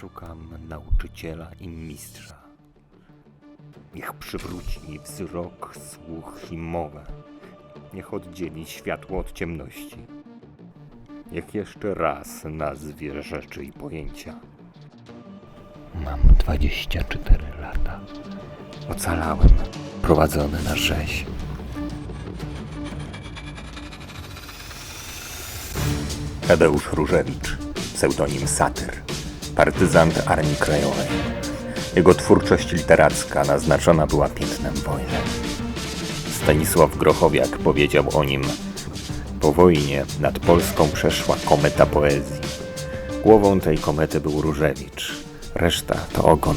Szukam nauczyciela i mistrza. Niech przywróci mi wzrok, słuch i mowę. Niech oddzieli światło od ciemności. Niech jeszcze raz nazwie rzeczy i pojęcia. Mam 24 lata. Ocalałem, prowadzony na rzeź. Tadeusz Różewicz, pseudonim Satyr, partyzant Armii Krajowej. Jego twórczość literacka naznaczona była piętnem wojny. Stanisław Grochowiak powiedział o nim Po wojnie nad Polską przeszła kometa poezji. Głową tej komety był Różewicz, reszta to ogon.